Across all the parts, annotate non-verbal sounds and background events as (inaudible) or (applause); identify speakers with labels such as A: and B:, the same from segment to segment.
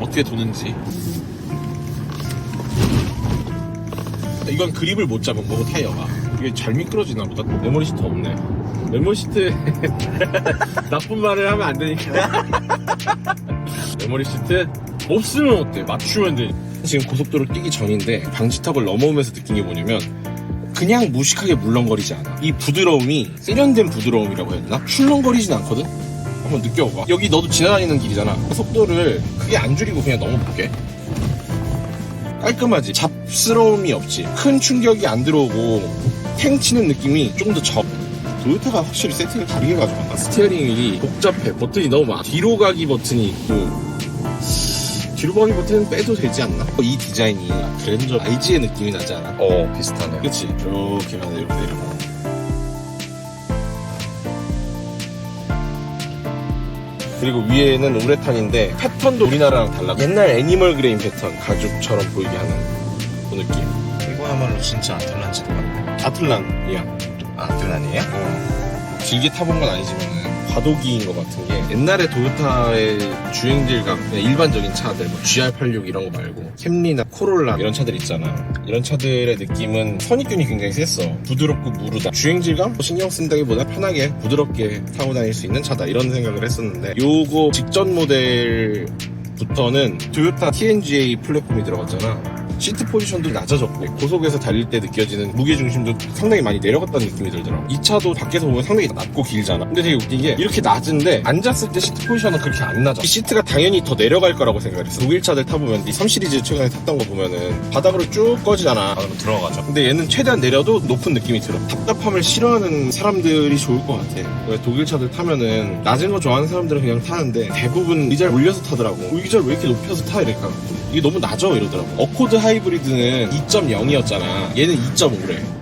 A: 어떻게 도는지. 이건 그립을 못 잡은 거고 타이어가. 이게 잘 미끄러지나 보다. 메모리 시트 없네. 메모리 시트 (laughs) 나쁜 말을 하면 안 되니까. (laughs) 메모리 시트 없으면 어때? 맞추면 돼. 지금 고속도로 뛰기 전인데 방지턱을 넘어오면서 느낀 게 뭐냐면 그냥 무식하게 물렁거리지 않아. 이 부드러움이 세련된 부드러움이라고 해야 되나? 출렁거리진 않거든? 한번 느껴봐. 여기 너도 지나다니는 길이잖아. 속도를 크게 안 줄이고 그냥 넘어볼게. 깔끔하지? 잡스러움이 없지. 큰 충격이 안 들어오고 탱 치는 느낌이 좀 더 적. 도요타가 확실히 세팅을 다르게 가져간다 스티어링 휠이 복잡해. 버튼이 너무 많아. 뒤로 가기 버튼이 있고 뒤로 가기 버튼은 빼도 되지 않나? 이 디자인이 그랜저 IG의 느낌이 나지 않아?
B: 어 비슷하네.
A: 그치? 이렇게만 이렇게 내려가 그리고 위에는 우레탄인데 패턴도 우리나라랑 달라 옛날 애니멀 그레인 패턴 가죽처럼 보이게 하는 그 느낌.
B: 이거야말로 진짜 아틀란티드 같네
A: 아틀란이야
B: 아, 아틀란이에요?
A: 어, 길게 타본 건 아니지만 과도기인 것 같은 게 옛날에 도요타의 주행질감 일반적인 차들 뭐 GR86 이런 거 말고 캠리나 코롤라 이런 차들 있잖아 이런 차들의 느낌은 선입견이 굉장히 셌어. 부드럽고 무르다. 주행질감? 뭐 신경 쓴다기보다 편하게 부드럽게 타고 다닐 수 있는 차다. 이런 생각을 했었는데 요거 직전 모델 부터는 토요타 TNGA 플랫폼이 들어갔잖아 시트 포지션도 낮아졌고 고속에서 달릴 때 느껴지는 무게 중심도 상당히 많이 내려갔다는 느낌이 들더라고 이 차도 밖에서 보면 상당히 낮고 길잖아 근데 되게 웃긴 게 이렇게 낮은데 앉았을 때 시트 포지션은 그렇게 안 낮아 이 시트가 당연히 더 내려갈 거라고 생각을 했어 독일 차들 타보면 이 3시리즈 최근에 탔던 거 보면은 바닥으로 쭉 꺼지잖아
B: 아 그럼 들어가죠
A: 근데 얘는 최대한 내려도 높은 느낌이 들어. 답답함을 싫어하는 사람들이 좋을 것 같아. 왜 독일 차들 타면은 낮은 거 좋아하는 사람들은 그냥 타는데 대부분 의자를 올려서 타더라고. 어, 의자를 왜 이렇게 높여서 타? 이럴까. 이게 너무 낮아 이러더라고. 어코드 하 이브리드는 2.0이었잖아. 얘는 2.5래.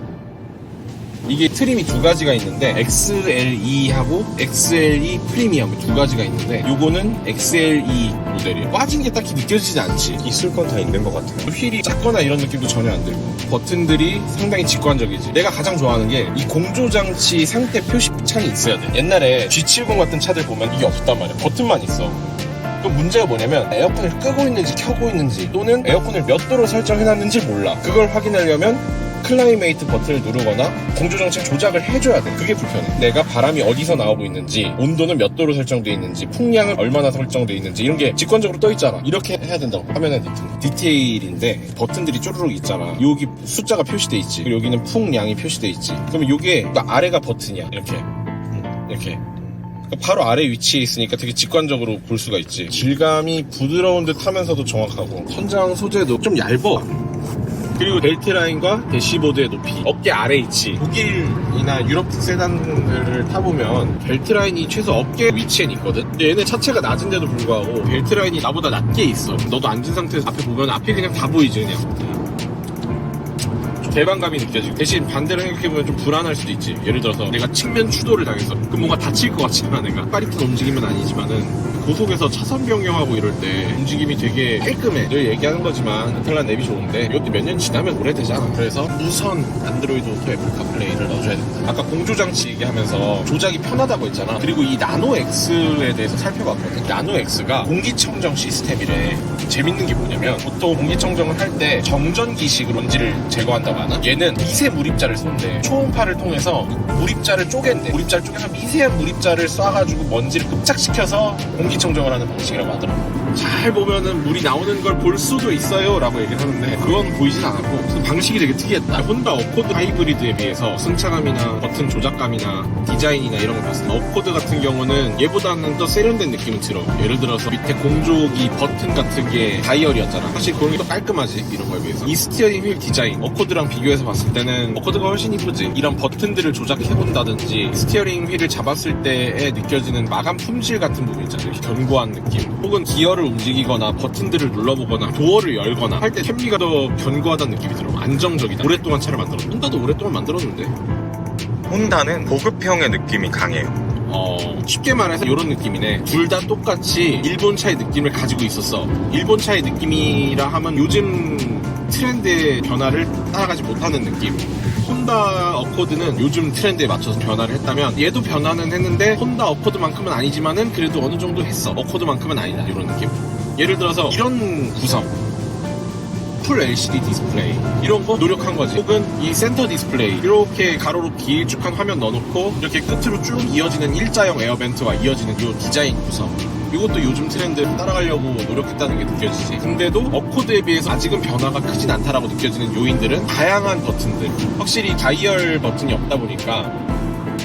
A: 이게 트림이 두 가지가 있는데 XLE하고 XLE 프리미엄 두 가지가 있는데 요거는 XLE 모델이에요. 빠진 게 딱히 느껴지지 않지.
B: 있을 건 다 있는 것 같아요
A: 휠이 작거나 이런 느낌도 전혀 안 들고 버튼들이 상당히 직관적이지 내가 가장 좋아하는 게 이 공조장치 상태 표시창이 있어야 돼 옛날에 G70 같은 차들 보면 이게 없단 말이야 버튼만 있어 그 문제가 뭐냐면 에어컨을 끄고 있는지 켜고 있는지 또는 에어컨을 몇 도로 설정해놨는지 몰라. 그걸 확인하려면 클라이메이트 버튼을 누르거나 공조장치 조작을 해줘야 돼. 그게 불편해. 내가 바람이 어디서 나오고 있는지 온도는 몇 도로 설정되어 있는지 풍량은 얼마나 설정되어 있는지 이런 게 직관적으로 떠 있잖아. 이렇게 해야 된다고 화면에 디테일. 디테일인데 버튼들이 쪼르륵 있잖아. 여기 숫자가 표시돼 있지. 그리고 여기는 풍량이 표시돼 있지. 그러면 이게 아래가 버튼이야. 이렇게. 이렇게 바로 아래 위치에 있으니까 되게 직관적으로 볼 수가 있지. 질감이 부드러운 듯 하면서도 정확하고. 천장 소재도 좀 얇어. 그리고 벨트 라인과 대시보드의 높이 어깨 아래 있지 독일이나 유럽 세단을 타보면 벨트 라인이 최소 어깨 위치엔 있거든? 근데 얘네 차체가 낮은데도 불구하고 벨트 라인이 나보다 낮게 있어. 너도 앉은 상태에서 앞에 보면 앞이 그냥 다 보이지 그냥. 좀 개방감이 느껴지고 대신 반대로 생각해보면 좀 불안할 수도 있지. 예를 들어서 내가 측면 추돌을 당했어. 그럼 뭔가 다칠 것 같지만 내가 빠릿한 움직임은 아니지만은 고속에서 차선 변경하고 이럴 때 움직임이 되게 깔끔해. 늘 얘기하는 거지만 아틀란 앱이 좋은데 이것도 몇 년 지나면 오래되잖아. 그래서 무선 안드로이드 오토 애플 카플레이를 넣어줘야 된다. 아까 공조장치 얘기하면서 조작이 편하다고 했잖아. 그리고 이 나노 X에 대해서 살펴봤거든. 나노 X가 공기청정 시스템이래 재밌는 게 뭐냐면 보통 공기청정을 할 때 정전기식으로 먼지를 제거한다고 하나? 얘는 미세 무립자를 쏜대 초음파를 통해서 무립자를 쪼갠대. 무립자를 쪼개서 미세한 무립자를 쏴가지고 먼지를 흡착시켜서 공기청정을 하는 방식이라고 하더라고. 잘 보면은 물이 나오는 걸 볼 수도 있어요 라고 얘기를 하는데 그건 보이진 않았고 그래서 방식이 되게 특이했다. 혼다 어코드 하이브리드에 비해서 승차감이나 버튼 조작감이나 디자인이나 이런 걸 봤을 때 어코드 같은 경우는 얘보다는 더 세련된 느낌이 들어. 예를 들어서 밑에 공조기 버튼 같은 게 다이얼이었잖아. 사실 그런 게 더 깔끔하지 이런 거에 비해서. 이 스티어링 휠 디자인. 어코드랑 비교해서 봤을 때는 어코드가 훨씬 이쁘지. 이런 버튼들을 조작해본다든지 스티어링 휠을 잡았을 때에 느껴지는 마감 품질 같은 부분 있잖아 이렇게 견고한 느낌. 혹은 기어를 움직이거나 버튼들을 눌러보거나 도어를 열거나 할 때 캠비가 더 견고하다는 느낌이 들어. 안정적이다. 오랫동안 차를 만들었는데 혼다도 오랫동안 만들었는데.
B: 혼다는 보급형의 느낌이 강해요.
A: 어, 쉽게 말해서 이런 느낌이네. 둘 다 똑같이 일본 차의 느낌을 가지고 있었어. 일본 차의 느낌이라 하면 요즘 트렌드의 변화를 따라가지 못하는 느낌. 혼다 어코드는 요즘 트렌드에 맞춰서 변화를 했다면 얘도 변화는 했는데 혼다 어코드만큼은 아니지만은 그래도 어느 정도 했어. 어코드만큼은 아니다. 이런 느낌. 예를 들어서 이런 구성 풀 LCD 디스플레이. 이런 거 노력한 거지. 혹은 이 센터 디스플레이. 이렇게 가로로 길쭉한 화면 넣어놓고 이렇게 끝으로 쭉 이어지는 일자형 에어벤트와 이어지는 이 디자인 구성. 이것도 요즘 트렌드 따라가려고 노력했다는 게 느껴지지. 근데도 어코드에 비해서 아직은 변화가 크진 않다라고 느껴지는 요인들은 다양한 버튼들. 확실히 다이얼 버튼이 없다 보니까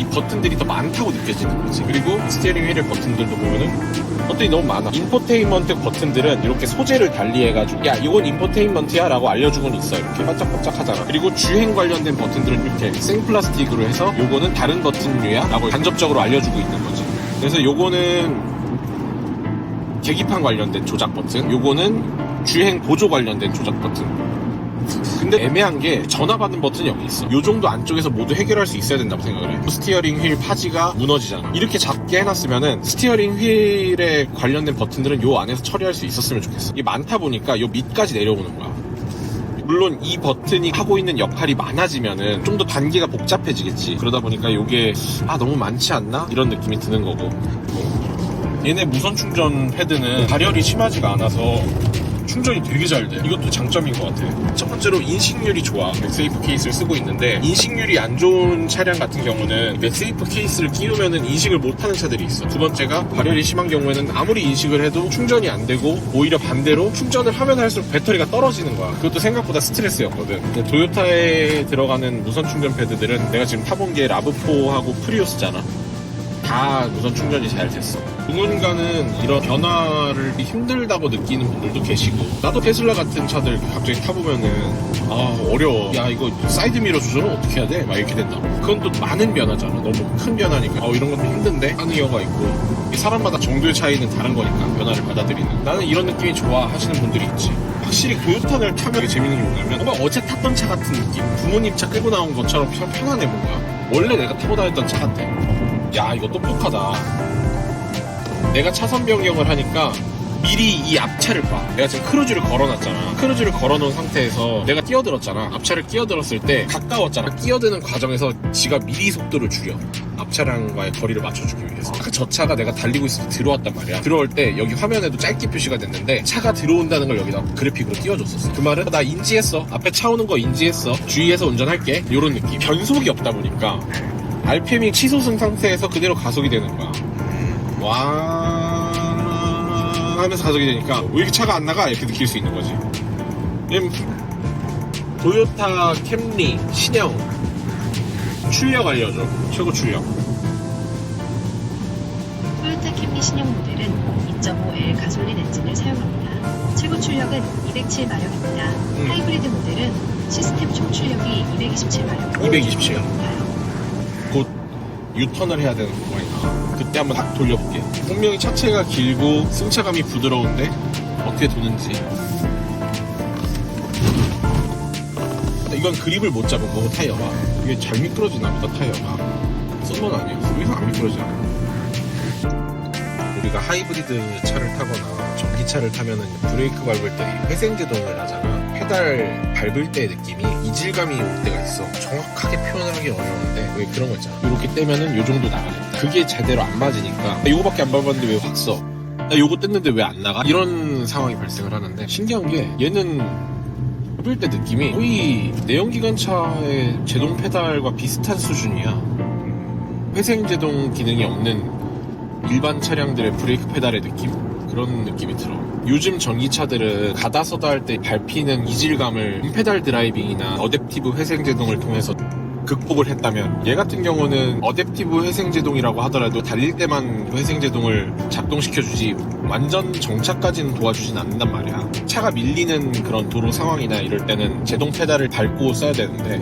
A: 이 버튼들이 더 많다고 느껴지는 거지. 그리고 스티어링 휠의 버튼들도 보면은 버튼이 너무 많아. 인포테인먼트 버튼들은 이렇게 소재를 달리해가지고 야 이건 인포테인먼트야 라고 알려주고는 있어. 이렇게 반짝반짝 하잖아. 그리고 주행 관련된 버튼들은 이렇게 생플라스틱으로 해서 요거는 다른 버튼류야 라고 간접적으로 알려주고 있는 거지. 그래서 요거는 계기판 관련된 조작 버튼, 요거는 주행 보조 관련된 조작 버튼. 근데 애매한 게 전화 받는 버튼이 여기 있어. 요 정도 안쪽에서 모두 해결할 수 있어야 된다고 생각을 해. 스티어링 휠 파지가 무너지잖아. 이렇게 작게 해놨으면은 스티어링 휠에 관련된 버튼들은 요 안에서 처리할 수 있었으면 좋겠어. 이게 많다 보니까 요 밑까지 내려오는 거야. 물론 이 버튼이 하고 있는 역할이 많아지면은 좀 더 단계가 복잡해지겠지. 그러다 보니까 요게 아 너무 많지 않나? 이런 느낌이 드는 거고. 얘네 무선 충전 패드는 발열이 심하지가 않아서 충전이 되게 잘 돼. 이것도 장점인 것 같아. 첫 번째로 인식률이 좋아. 맥세이프 케이스를 쓰고 있는데 인식률이 안 좋은 차량 같은 경우는 맥세이프 케이스를 끼우면은 인식을 못하는 차들이 있어. 두 번째가 발열이 심한 경우에는 아무리 인식을 해도 충전이 안 되고 오히려 반대로 충전을 하면 할수록 배터리가 떨어지는 거야. 그것도 생각보다 스트레스였거든. 근데 도요타에 들어가는 무선 충전 패드들은 내가 지금 타본 게 라브4하고 프리우스잖아. 다 무선 충전이 잘 됐어. 누군가는 이런 변화를 힘들다고 느끼는 분들도 계시고 나도 테슬라 같은 차들 갑자기 타보면은 아 어려워. 야 이거 사이드 미러 조절은 어떻게 해야 돼? 막 이렇게 된다. 그건 또 많은 변화잖아. 너무 큰 변화니까 어 이런 것도 힘든데 하는 경우가 있고 이 사람마다 정도의 차이는 다른 거니까 변화를 받아들이는. 나는 이런 느낌이 좋아 하시는 분들이 있지. 확실히 도요타를 타면 되게 재밌는 게 뭐냐면 뭔가 어제 탔던 차 같은 느낌. 부모님 차 끌고 나온 것처럼 편- 편안해 뭔가. 원래 내가 타고 다녔던 차 같아. 야 이거 똑똑하다. 내가 차선 변경을 하니까 미리 이 앞차를 봐. 내가 지금 크루즈를 걸어놨잖아. 크루즈를 걸어놓은 상태에서 내가 끼어들었잖아. 앞차를 끼어들었을 때 가까웠잖아. 끼어드는 과정에서 지가 미리 속도를 줄여. 앞차량과의 거리를 맞춰주기 위해서. 그저 차가 내가 달리고 있을 때 들어왔단 말이야. 들어올 때 여기 화면에도 짧게 표시가 됐는데 차가 들어온다는 걸 여기다 그래픽으로 띄워줬었어. 그 말은 나 인지했어. 앞에 차 오는 거 인지했어. 주의해서 운전할게. 이런 느낌. 변속이 없다 보니까 RPM이 치솟은 상태에서 그대로 가속이 되는 거야. 와 하면서 가속이 되니까 왜 이렇게 차가 안 나가 이렇게 느낄 수 있는 거지. 도요타 캠리 신형 출력 알려줘. 최고 출력.
C: 토요타 캠리 신형 모델은 2.5L 가솔린 엔진을 사용합니다. 최고 출력은 207마력입니다. 하이브리드 모델은 시스템 총 출력이 227마력.
A: 227. 곧 유턴을 해야 되는 구간이 나와. 그때 한번 딱 돌려볼게. 분명히 차체가 길고 승차감이 부드러운데 어떻게 도는지. 이건 그립을 못 잡은 거고 타이어가 이게 잘 미끄러지나 보다 타이어가 쓴건 아니었어. 여기서 안 미끄러지잖아. 우리가 하이브리드 차를 타거나 전 기차를 타면은 브레이크 밟을 때 회생 제동을 하잖아. 페달 밟을 때의 느낌이 이질감이 올 때가 있어. 정확하게 표현을 하기 어려운데 왜 그런 거 있잖아. 이렇게 떼면은 요 정도 나가겠다. 그게 제대로 안 맞으니까 나 요거밖에 안 밟았는데 왜 확 써? 나 요거 뗐는데 왜 안 나가? 이런 상황이 발생을 하는데 신기한 게 얘는 밟을 때 느낌이 거의 내연기관차의 제동 페달과 비슷한 수준이야. 회생 제동 기능이 없는 일반 차량들의 브레이크 페달의 느낌? 그런 느낌이 들어. 요즘 전기차들은 가다 서다 할 때 밟히는 이질감을 페달 드라이빙이나 어댑티브 회생 제동을 통해서 극복을 했다면 얘 같은 경우는 어댑티브 회생 제동이라고 하더라도 달릴 때만 회생 제동을 작동시켜주지 완전 정차까지는 도와주진 않는단 말이야. 차가 밀리는 그런 도로 상황이나 이럴 때는 제동 페달을 밟고 써야 되는데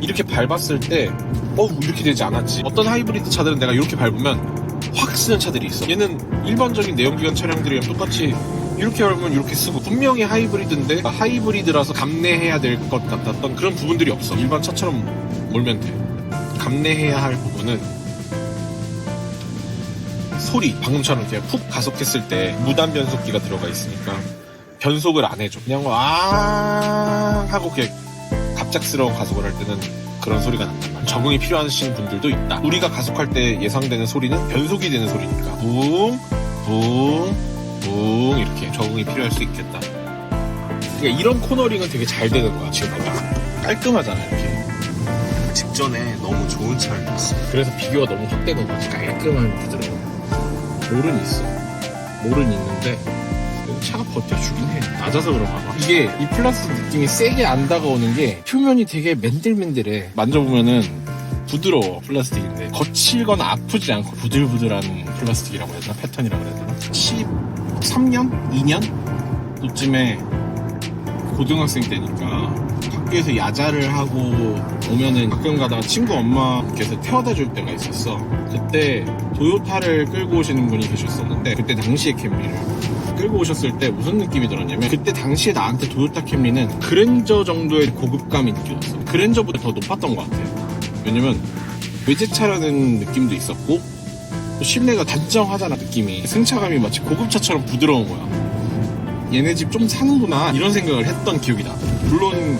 A: 이렇게 밟았을 때 어, 이렇게 되지 않았지. 어떤 하이브리드 차들은 내가 이렇게 밟으면 확 쓰는 차들이 있어. 얘는 일반적인 내연기관 차량들이랑 똑같이 이렇게 밟으면 이렇게 쓰고 분명히 하이브리드인데 하이브리드라서 감내해야 될 것 같았던 그런 부분들이 없어. 일반 차처럼 몰면 돼. 감내해야 할 부분은 소리 방금처럼 이렇게 푹 가속했을 때 무단 변속기가 들어가 있으니까 변속을 안 해줘. 그냥 와 하고 그냥 갑작스러운 가속을 할 때는 그런 소리가 난단 말이야. 적응이 필요하신 분들도 있다. 우리가 가속할 때 예상되는 소리는 변속이 되는 소리니까. 붕, 붕, 뿡 이렇게 적응이 필요할 수 있겠다. 그러니까 이런 코너링은 되게 잘 되는 거야 지금 봐봐. 깔끔하잖아 이렇게.
B: 직전에 너무 좋은 차를 탔어.
A: 그래서 비교가 너무 확 되는 거지. 깔끔한 부드러워. 몰은 있어. 몰은 있는데 차가 버텨주긴 해. 낮아서 그런가 봐. 이게 이 플라스 느낌이 세게 안 다가오는 게 표면이 되게 맨들맨들해. 만져보면은 부드러워 플라스틱인데 거칠거나 아프지 않고 부들부들한 플라스틱이라고 해야 되나 패턴이라고 해야 되나 13년? 2년? 그쯤에 고등학생 때니까 학교에서 야자를 하고 오면은 가끔 가다가 친구 엄마께서 태워다 줄 때가 있었어 그때 도요타를 끌고 오시는 분이 계셨었는데 그때 당시의 캠리를 끌고 오셨을 때 무슨 느낌이 들었냐면 그때 당시에 나한테 도요타 캠리는 그랜저 정도의 고급감이 느껴졌어. 그랜저보다 더 높았던 것 같아 왜냐면 외제차라는 느낌도 있었고 또 실내가 단정하잖아 느낌이 승차감이 마치 고급차처럼 부드러운 거야. 얘네 집 좀 사는구나 이런 생각을 했던 기억이 나. 물론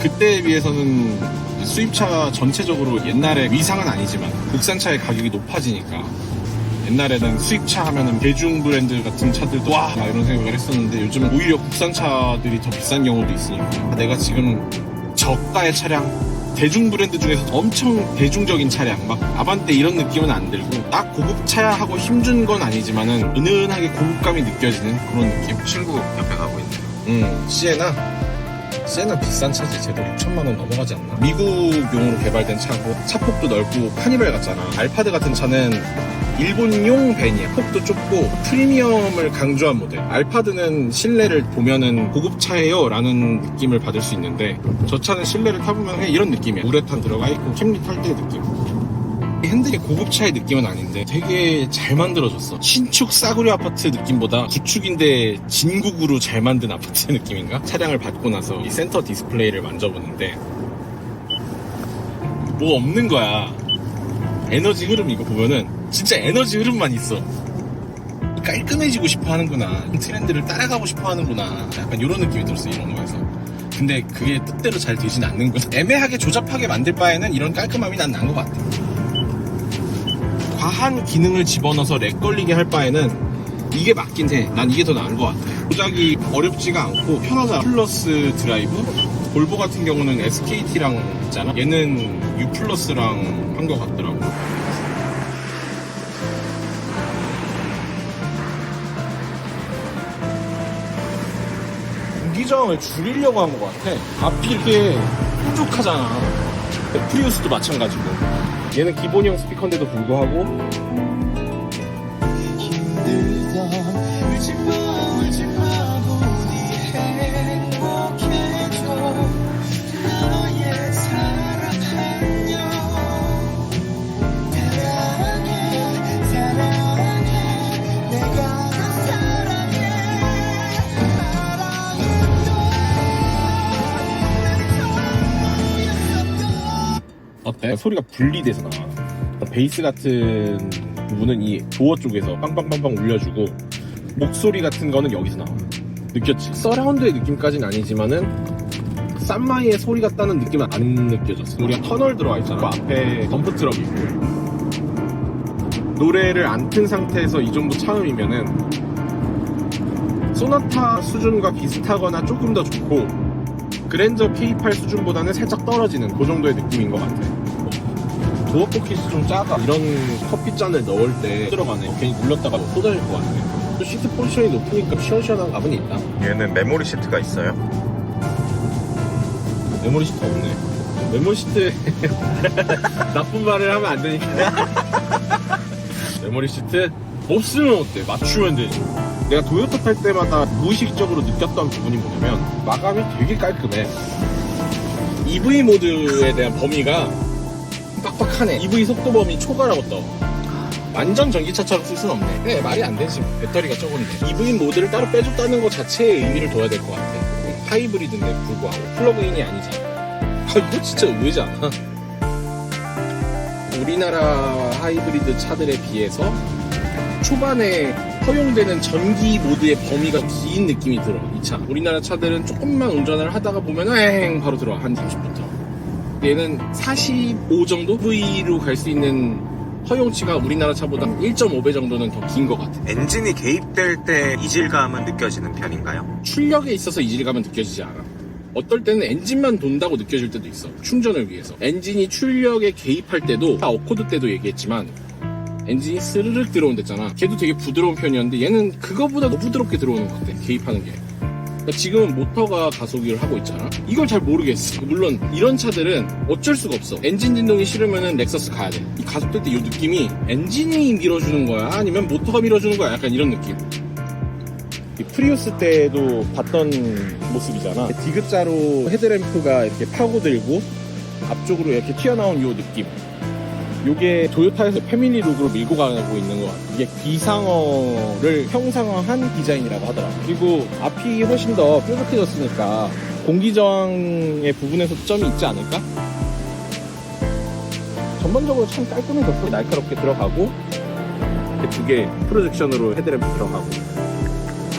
A: 그때에 비해서는 수입차 전체적으로 옛날에 위상은 아니지만 국산차의 가격이 높아지니까 옛날에는 수입차 하면은 대중 브랜드 같은 차들도 와! 이런 생각을 했었는데 요즘은 오히려 국산차들이 더 비싼 경우도 있으니까 내가 지금 저가의 차량 대중 브랜드 중에서 엄청 대중적인 차량 막 아반떼 이런 느낌은 안 들고 딱 고급차야 하고 힘준 건 아니지만은 은은하게 고급감이 느껴지는 그런 느낌.
B: 친구 옆에 가고 있네.
A: 음 시에나? 시에나 비싼 차지. 쟤도 6천만 원 넘어가지 않나? 미국용으로 개발된 차고 차폭도 넓고 카니발 같잖아. 알파드 같은 차는 일본용 밴이야 폭도 좁고 프리미엄을 강조한 모델 알파드는 실내를 보면은 고급 차예요 라는 느낌을 받을 수 있는데 저 차는 실내를 타보면 이런 느낌이야 우레탄 들어가 있고 캠리 탈 때 느낌 핸들이 고급차의 느낌은 아닌데 되게 잘 만들어졌어. 신축 싸구려 아파트 느낌보다 구축인데 진국으로 잘 만든 아파트 (laughs) 느낌인가? 차량을 받고 나서 이 센터 디스플레이를 만져보는데 뭐 없는 거야. 에너지 흐름 이거 보면은 진짜 에너지 흐름만 있어. 깔끔해지고 싶어 하는구나. 트렌드를 따라가고 싶어 하는구나. 약간 이런 느낌이 들었어, 이런 거에서. 근데 그게 뜻대로 잘 되진 않는구나. 애매하게 조잡하게 만들 바에는 이런 깔끔함이 난 난 것 같아. 과한 기능을 집어넣어서 렉 걸리게 할 바에는 이게 맞긴 해. 난 이게 더 나은 것 같아. 조작이 어렵지가 않고 편하잖아. 플러스 드라이브? 볼보 같은 경우는 SKT랑 있잖아. 얘는 U 플러스랑 한 것 같더라고. 공기저항을 줄이려고 한 것 같아. 앞이 이렇게 뾰족하잖아. 프리우스도 마찬가지고. 얘는 기본형 스피커인데도 불구하고 어때? 소리가 분리돼서 나와. 베이스 같은 부분은 이 도어 쪽에서 빵빵빵빵 울려주고 목소리 같은 거는 여기서 나와. 느꼈지? 서라운드의 느낌까지는 아니지만은 쌈마이의 소리 같다는 느낌은 안 느껴졌어. 우리가 터널 들어와 있잖아. 그 앞에 덤프 트럭 있고. 노래를 안 튼 상태에서 이 정도 차음이면은 소나타 수준과 비슷하거나 조금 더 좋고 그랜저 K8 수준보다는 살짝 떨어지는 그 정도의 느낌인 것 같아. 도어 포켓이 좀 작아. 이런 커피 잔을 넣을 때 들어가네. 괜히 눌렀다가 쏟아질 것 같아. 또 시트 포지션이 높으니까 시원시원한 감은 있다.
B: 얘는 메모리 시트가 있어요?
A: 메모리 시트 없네. 메모리 시트 (laughs) 나쁜 말을 하면 안 되니까. 메모리 시트 없으면 어때? 맞추면 되지. 내가 도요타 탈 때마다 무의식적으로 느꼈던 부분이 뭐냐면 마감이 되게 깔끔해. EV 모드에 대한 범위가 빡빡하네. EV 속도 범위 초과라고 떠. 완전 전기차처럼 쓸 수는 없네. 네, 말이 안 되지. 배터리가 적은데. EV 모드를 따로 빼줬다는 것 자체에 의미를 둬야 될 것 같아. 하이브리드인데 불구하고 플러그인이 아니잖아. 아, 이거 진짜 의외지 않아? 우리나라 하이브리드 차들에 비해서 초반에 허용되는 전기 모드의 범위가 긴 느낌이 들어 이 차. 우리나라 차들은 조금만 운전을 하다가 보면 엥 바로 들어와 한 30부터. 얘는 45 정도 V로 갈 수 있는 허용치가 우리나라 차보다 1.5배 정도는 더 긴 것 같아.
B: 엔진이 개입될 때 이질감은 느껴지는 편인가요?
A: 출력에 있어서 이질감은 느껴지지 않아. 어떨 때는 엔진만 돈다고 느껴질 때도 있어. 충전을 위해서. 엔진이 출력에 개입할 때도, 어코드 때도 얘기했지만, 엔진이 스르륵 들어온 데잖아. 걔도 되게 부드러운 편이었는데, 얘는 그거보다 더 부드럽게 들어오는 것 같아. 개입하는 게. 그러니까 지금은 모터가 가속을 하고 있잖아. 이걸 잘 모르겠어. 물론 이런 차들은 어쩔 수가 없어. 엔진 진동이 싫으면은 넥서스 가야 돼. 이 가속될 때 이 느낌이 엔진이 밀어주는 거야? 아니면 모터가 밀어주는 거야? 약간 이런 느낌. 이 프리우스 때도 봤던 모습이잖아. 디귿자로 헤드램프가 이렇게 파고들고 앞쪽으로 이렇게 튀어나온 요 느낌. 요게 도요타에서 패밀리 룩으로 밀고 가고 있는 것 같아. 이게 비상어를 형상화한 디자인이라고 하더라. 그리고 앞이 훨씬 더 뾰족해졌으니까 공기 저항의 부분에서 점이 있지 않을까? 전반적으로 참 깔끔해졌어. 날카롭게 들어가고 두 개 프로젝션으로 헤드램프 들어가고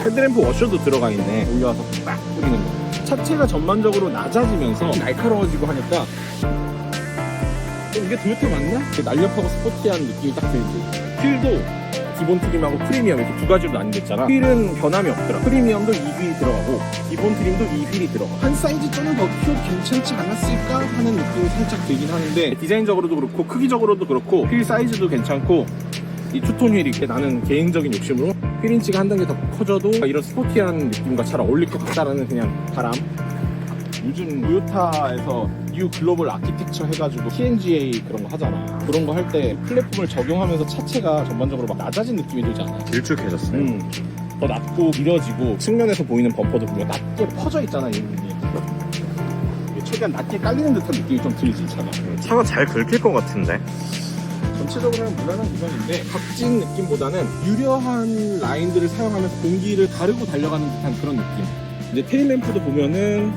A: 헤드램프 워셔도 들어가 있네. 올려와서 빡 뿌리는 거. 차체가 전반적으로 낮아지면서 날카로워지고 하니까 어, 이게 도요타 맞나? 날렵하고 스포티한 느낌이 딱 들지. 휠도 기본 트림하고 프리미엄 이렇게 두 가지로 나뉘겠잖아. 휠은 변함이 없더라. 프리미엄도 이 휠이 들어가고 기본 트림도 이 휠이 들어가. 한 사이즈 조금 더 키워도 괜찮지 않았을까 하는 느낌이 살짝 들긴 하는데 디자인적으로도 그렇고 크기적으로도 그렇고 휠 사이즈도 괜찮고 이 투톤 휠이 이렇게 나는 개인적인 욕심으로 휠인치가 한 단계 더 커져도 이런 스포티한 느낌과 잘 어울릴 것 같다라는 그냥 바람. 요즘 토요타에서 뉴 글로벌 아키텍처 해가지고 TNGA 그런 거 하잖아. 그런 거 할 때 플랫폼을 적용하면서 차체가 전반적으로 막 낮아진 느낌이 들잖아.
B: 길쭉해졌어요.
A: 음, 더 낮고 밀어지고 측면에서 보이는 범퍼도 보면 낮게 퍼져 있잖아 이 부분이. 이게 최대한 낮게 깔리는 듯한 느낌이 좀 들지 차가.
B: 차가 잘 긁힐 것 같은데?
A: 전체적으로는 무난한 구성인데 각진 느낌보다는 유려한 라인들을 사용하면서 공기를 가르고 달려가는 듯한 그런 느낌. 이제 테일 램프도 보면은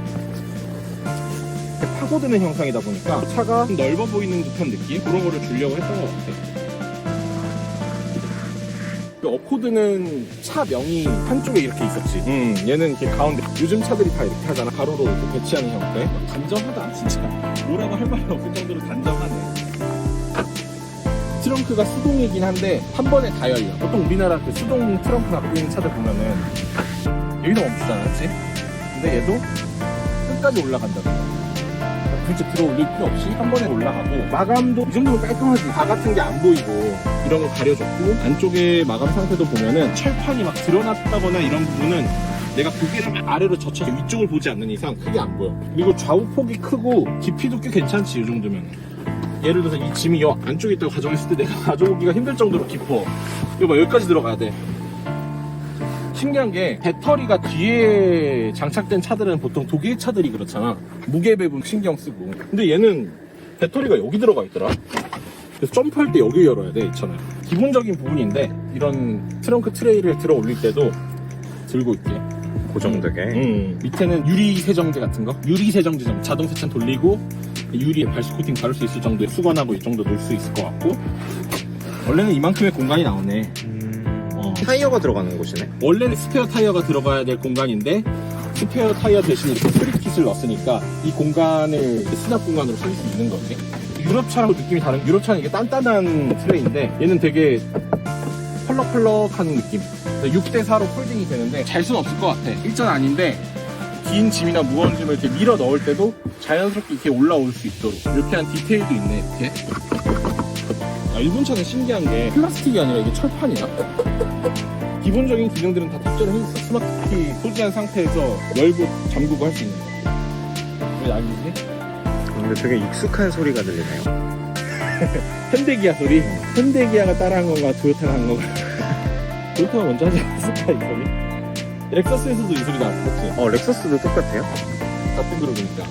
A: 파고드는 형상이다 보니까 차가 좀 넓어 보이는 듯한 느낌 그런 거를 주려고 했던 것 같아. 그 어코드는 차 명이 한쪽에 이렇게 있었지. 음, 얘는 이렇게 가운데. 요즘 차들이 다 이렇게 하잖아. 가로로 이렇게 배치하는 형태. 단정하다, 진짜. 뭐라고 할 말이 없을 정도로 단정하네. 트렁크가 수동이긴 한데 한 번에 다 열려. 보통 우리나라 그 수동 트렁크 갖고 있는 차들 보면은 여기서 멈추잖아, 그치? 근데 얘도 끝까지 올라간다고. 굳이 들어 올릴 필요 없이 한 번에 올라가고 마감도 이 정도면 깔끔하지. 다 같은 게 안 보이고 이런 거 가려줬고 안쪽에 마감 상태도 보면은 철판이 막 드러났다거나 이런 부분은 내가 고개를 아래로 젖혀서 위쪽을 보지 않는 이상 크게 안 보여. 그리고 좌우 폭이 크고 깊이도 꽤 괜찮지 이 정도면. 예를 들어서 이 짐이 여 안쪽에 있다고 가정했을 때 내가 (laughs) 가져오기가 힘들 정도로 깊어. 이거 봐 여기까지 들어가야 돼 신기한 게 배터리가 뒤에 장착된 차들은 보통 독일 차들이 그렇잖아. 무게 배분 신경 쓰고. 근데 얘는 배터리가 여기 들어가 있더라. 그래서 점프할 때 여기 열어야 돼 있잖아요 기본적인 부분인데 이런 트렁크 트레이를 들어 올릴 때도 들고 있게
B: 고정되게.
A: 음, 밑에는 유리 세정제 같은 거? 유리 세정제 정 자동 세찬 돌리고 유리 발수 코팅 바를 수 있을 정도의 수건하고 이 정도 넣을 수 있을 것 같고. 원래는 이만큼의 공간이 나오네. 어.
B: 타이어가 들어가는 곳이네.
A: 원래는 스페어 타이어가 들어가야 될 공간인데 스페어 타이어 대신 이렇게 프리킷을 넣었으니까 이 공간을 수납 공간으로 쓸 수 있는 거지. 유럽 차랑 느낌이 다른 유럽 차는 이게 단단한 트레이인데 얘는 되게 펄럭펄럭한 느낌. 6대4로 폴딩이 되는데 잘 수는 없을 것 같아. 일전 아닌데 긴 짐이나 무거운 짐을 이렇게 밀어 넣을 때도 자연스럽게 이렇게 올라올 수 있도록. 이렇게 한 디테일도 있네 이렇게. 아, 일본 차는 신기한 게 플라스틱이 아니라 이게 철판이야 기본적인 기능들은 다 탑재를 해있어. 스마트 키 소지한 상태에서 열고 잠그고 할 수 있는 거. 왜 알겠지?
B: 근데 되게 익숙한 소리가 들리네요. (laughs)
A: 현대기아 소리? 현대기아가 따라한 건가, 도요타가 한 건가? (laughs) 도요타가 먼저 하지 않았을까, 이 소리? 렉서스에서도 이 소리 나왔었지.
B: 어, 렉서스도 똑같아요?
A: 같은 그룹이니까.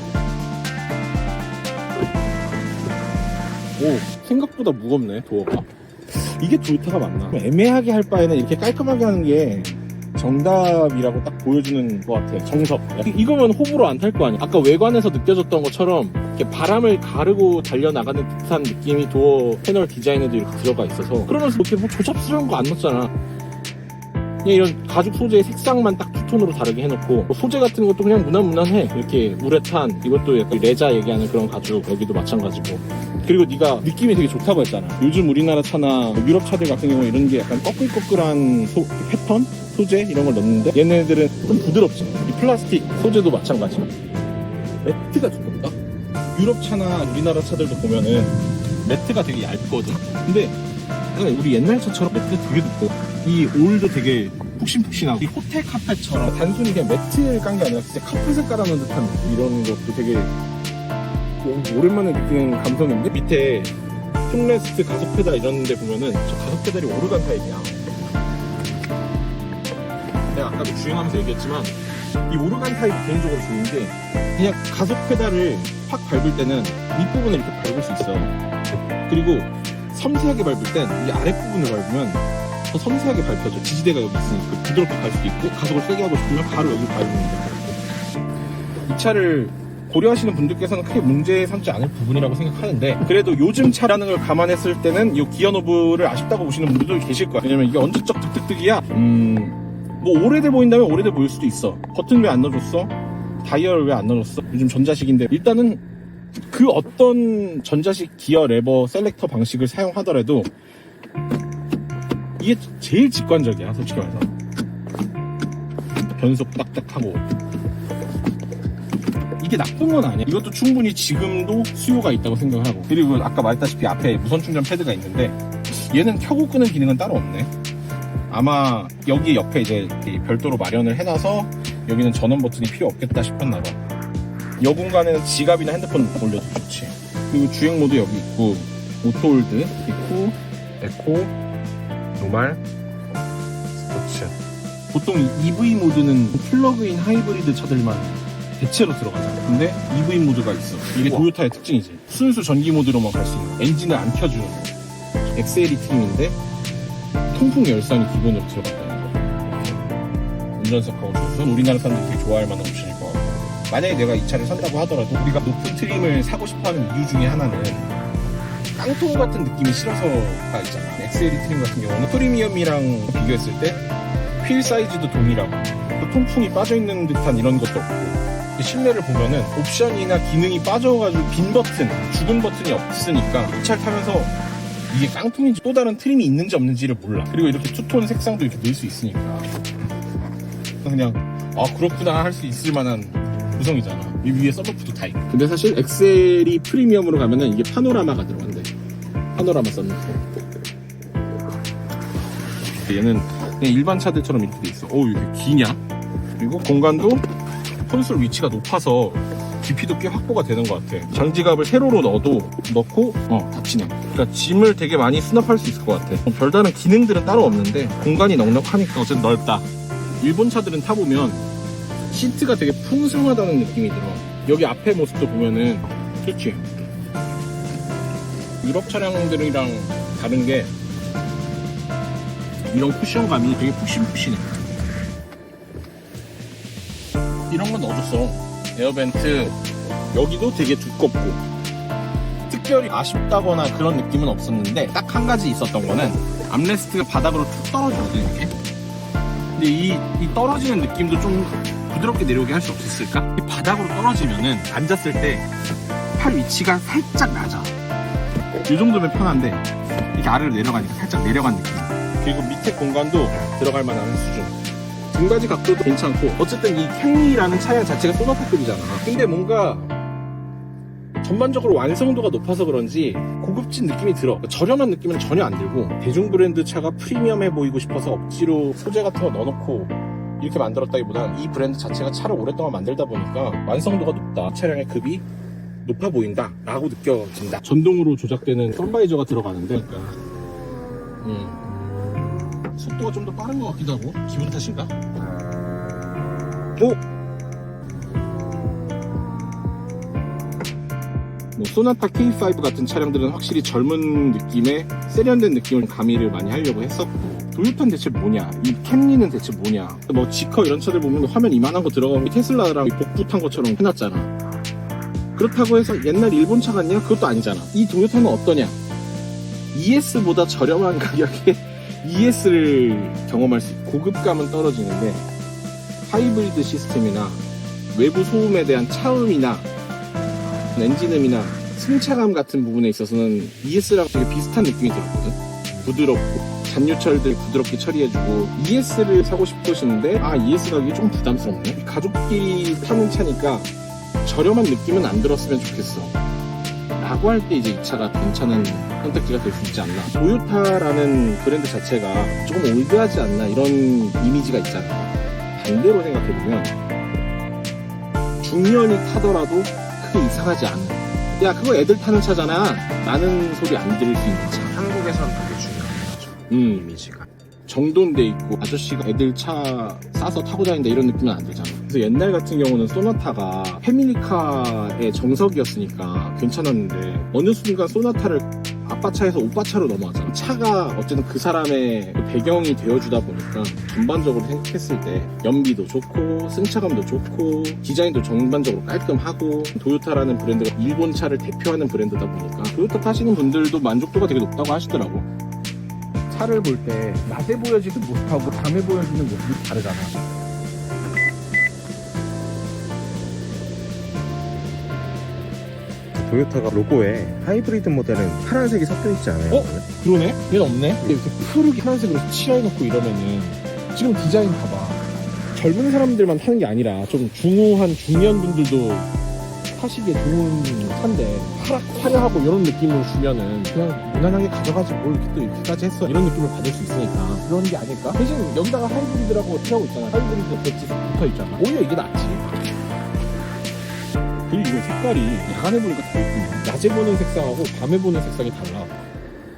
A: 오, 생각보다 무겁네, 도어가. 이게 도요타가 맞나? 애매하게 할 바에는 이렇게 깔끔하게 하는 게 정답이라고 딱 보여주는 것 같아. 정석. 이- 이거면 호불호 안 탈 거 아니야. 아까 외관에서 느껴졌던 것처럼 이렇게 바람을 가르고 달려나가는 듯한 느낌이 도어 패널 디자인에도 이렇게 들어가 있어서 그러면서 이렇게 뭐 조잡스러운 거 안 넣었잖아. 그냥 이런 가죽 소재의 색상만 딱 투톤으로 다르게 해놓고 뭐 소재 같은 것도 그냥 무난무난해 이렇게 우레탄 이것도 약간 레자 얘기하는 그런 가죽 여기도 마찬가지고 그리고 네가 느낌이 되게 좋다고 했잖아. 요즘 우리나라 차나 유럽 차들 같은 경우 이런 게 약간 꺼끌꺼끌한 소- 패턴? 소재? 이런 걸 넣는데 얘네들은 좀 부드럽지. 이 플라스틱 소재도 마찬가지. 매트가 두껍다? 유럽 차나 우리나라 차들도 보면은 매트가 되게 얇거든. 근데 우리 옛날 차처럼 매트가 되게 두꺼워. 이 올도 되게 푹신푹신하고. 이 호텔 카펫처럼 단순히 그냥 매트를 깐 게 아니라 진짜 카펫을 깔아놓은 듯한 이런 것도 되게 오- 오랜만에 느끼는 감성인데? 밑에 홈레스트 가속 페달 이런 데 보면은 저 가속 페달이 오르간 타입이야. 내가 아까도 주행하면서 얘기했지만 이 오르간 타입이 개인적으로 좋은 게 그냥 가속 페달을 확 밟을 때는 윗부분을 이렇게 밟을 수 있어. 그리고 섬세하게 밟을 땐 이 아랫부분을 밟으면 더 섬세하게 밟혀져. 지지대가 여기 있으니까. 부드럽게 갈 수도 있고 가속을 세게 하고 싶으면 바로 여기 밟으면 돼. 이 차를 고려하시는 분들께서는 크게 문제 삼지 않을 부분이라고 생각하는데 그래도 요즘 차라는 걸 감안했을 때는 이 기어 노브를 아쉽다고 보시는 분들도 계실 거야 왜냐면 이게 언제적 득득득이야? 음 뭐 오래돼 보인다면 오래돼 보일 수도 있어. 버튼 왜 안 넣어줬어? 다이얼 왜 안 넣어줬어? 요즘 전자식인데. 일단은 그 어떤 전자식 기어 레버 셀렉터 방식을 사용하더라도 이게 제일 직관적이야 솔직히 말해서 변속 딱딱하고 이게 나쁜 건 아니야. 이것도 충분히 지금도 수요가 있다고 생각을 하고. 그리고 아까 말했다시피 앞에 무선 충전 패드가 있는데 얘는 켜고 끄는 기능은 따로 없네. 아마 여기 옆에 이제 이 별도로 마련을 해놔서 여기는 전원 버튼이 필요 없겠다 싶었나 봐. 이 공간에는 지갑이나 핸드폰 올려도 좋지. 그리고 주행 모드 여기 있고 오토홀드 있고 에코 노말 스포츠. 보통 이 EV 모드는 플러그인 하이브리드 차들만 대체로 들어가잖아. 근데 EV 모드가 있어. 이게
B: 우와.
A: 도요타의 특징이지. 순수 전기 모드로만 갈 수 있는. 엔진을 안 켜주는 거. XLE 트림인데 통풍 열선이 기본으로 들어갔다는 거. 운전석하고 조수선 우리나라 사람들이 되게 좋아할 만한 옵션일 것 같고. 만약에 내가 이 차를 산다고 하더라도 우리가 높은 트림을 사고 싶어하는 이유 중에 하나는 깡통 같은 느낌이 싫어서가 있잖아. XLE 트림 같은 경우는 프리미엄이랑 비교했을 때 휠 사이즈도 동일하고 또 통풍이 빠져있는 듯한 이런 것도 없고 실내를 보면은 옵션이나 기능이 빠져가지고 빈 버튼, 죽은 버튼이 없으니까 이 차를 타면서 이게 깡통인지 또 다른 트림이 있는지 없는지를 몰라. 그리고 이렇게 투톤 색상도 이렇게 넣을 수 있으니까 그냥 아 그렇구나 할 수 있을 만한 구성이잖아. 이 위에 썬루프도 다 있고. 근데 사실 엑셀이 프리미엄으로 가면은 이게 파노라마가 들어간대. 파노라마 썬루프. 얘는 그냥 일반 차들처럼 이렇게 돼 있어. 어우 이게 기냐? 그리고 공간도 콘솔 위치가 높아서 깊이도 꽤 확보가 되는 것 같아. 장지갑을 세로로 넣어도 넣고 어 닫히네. 그러니까 짐을 되게 많이 수납할 수 있을 것 같아. 뭐 별다른 기능들은 따로 없는데 공간이 넉넉하니까 어쨌든 넓다. 일본 차들은 타보면 시트가 되게 풍성하다는 느낌이 들어. 여기 앞에 모습도 보면은 그렇지. 유럽 차량들이랑 다른 게 이런 쿠션감이 되게 푹신푹신해. 이런 건 넣어줬어. 에어벤트 여기도 되게 두껍고 특별히 아쉽다거나 그런 느낌은 없었는데 딱 한 가지 있었던 거는 암레스트가 바닥으로 툭 떨어지거든 이렇게. 근데 이, 이 떨어지는 느낌도 좀 부드럽게 내려오게 할 수 없었을까? 이 바닥으로 떨어지면은 앉았을 때 팔 위치가 살짝 낮아. 이 정도면 편한데 이렇게 아래로 내려가니까 살짝 내려간 느낌. 그리고 밑에 공간도 들어갈 만한 수준. 등받이 각도도 괜찮고 어쨌든 이 캠리라는 차량 자체가 소나타급이잖아. 근데 뭔가 전반적으로 완성도가 높아서 그런지 고급진 느낌이 들어. 저렴한 느낌은 전혀 안 들고 대중 브랜드 차가 프리미엄해 보이고 싶어서 억지로 소재 같은 거 넣어놓고 이렇게 만들었다기보다 이 브랜드 자체가 차를 오랫동안 만들다 보니까 완성도가 높다. 차량의 급이 높아 보인다 라고 느껴진다. 전동으로 조작되는 썬바이저가 들어가는데 음. 속도가 좀 더 빠른 것 같기도 하고 기분 탓인가? 오! 뭐 소나타 K5 같은 차량들은 확실히 젊은 느낌의 세련된 느낌을 가미를 많이 하려고 했었고 도요타는 대체 뭐냐 이 캠리는 대체 뭐냐 뭐 지커 이런 차들 보면 화면 이만한 거 들어가면 테슬라랑 탄 것처럼 해놨잖아 그렇다고 해서 옛날 일본 차 같냐? 그것도 아니잖아 이 도요타는 어떠냐 ES보다 저렴한 (laughs) 가격에 ES를 경험할 수 있고 고급감은 떨어지는데 하이브리드 시스템이나 외부 소음에 대한 차음이나 엔진음이나 승차감 같은 부분에 있어서는 ES랑 되게 비슷한 느낌이 들었거든. 부드럽고 잔유철들 부드럽게 처리해주고 ES를 사고 싶으시는데 아 ES 가격이 좀 부담스럽네. 가족끼리 타는 차니까 저렴한 느낌은 안 들었으면 좋겠어. 라고 할 때 이제 이 차가 괜찮은 선택지가 될 수 있지 않나. 토요타라는 브랜드 자체가 조금 올드하지 않나 이런 이미지가 있잖아. 반대로 생각해보면 중년이 타더라도 크게 이상하지 않은. 야 그거 애들 타는 차잖아. 라는 소리 안 들을 수 있는 차.
B: 한국에선 그게 중요한 거죠.
A: 음,
B: 이미지가.
A: 정돈돼 있고 아저씨가 애들 차 싸서 타고 다닌다 이런 느낌은 안 들잖아. 그래서 옛날 같은 경우는 소나타가 패밀리카의 정석이었으니까 괜찮았는데 어느 순간 소나타를 아빠 차에서 오빠 차로 넘어가잖아. 차가 어쨌든 그 사람의 그 배경이 되어주다 보니까 전반적으로 생각했을 때 연비도 좋고 승차감도 좋고 디자인도 전반적으로 깔끔하고 도요타라는 브랜드가 일본 차를 대표하는 브랜드다 보니까 도요타 타시는 분들도 만족도가 되게 높다고 하시더라고. 차를 볼 때 낮에 보여지는 모습하고 밤에 보여지는 모습이 다르잖아.
B: 도요타가 로고에 하이브리드 모델은 파란색이 섞여 있지 않아요?
A: 어? 그러네? 얘는 없네? 근데 이렇게 푸르게 파란색으로 칠해놓고 이러면은 지금 디자인 봐봐. 젊은 사람들만 타는 게 아니라 좀 중후한 중년 분들도 타시기에 좋은 차인데 파랗, 화려하고 이런 느낌으로 주면은 그냥 무난하게 가져가지 뭘 이렇게 또 이렇게까지 했어 이런 느낌을 받을 수 있으니까 그런 게 아닐까? 대신 여기다가 하이브리드라고 튀하고 있잖아 하이브리드 배지 붙어 있잖아 오히려 이게 낫지 색깔이 야간에 보니까 더 예쁘네 낮에 보는 색상하고 밤에 보는 색상이 달라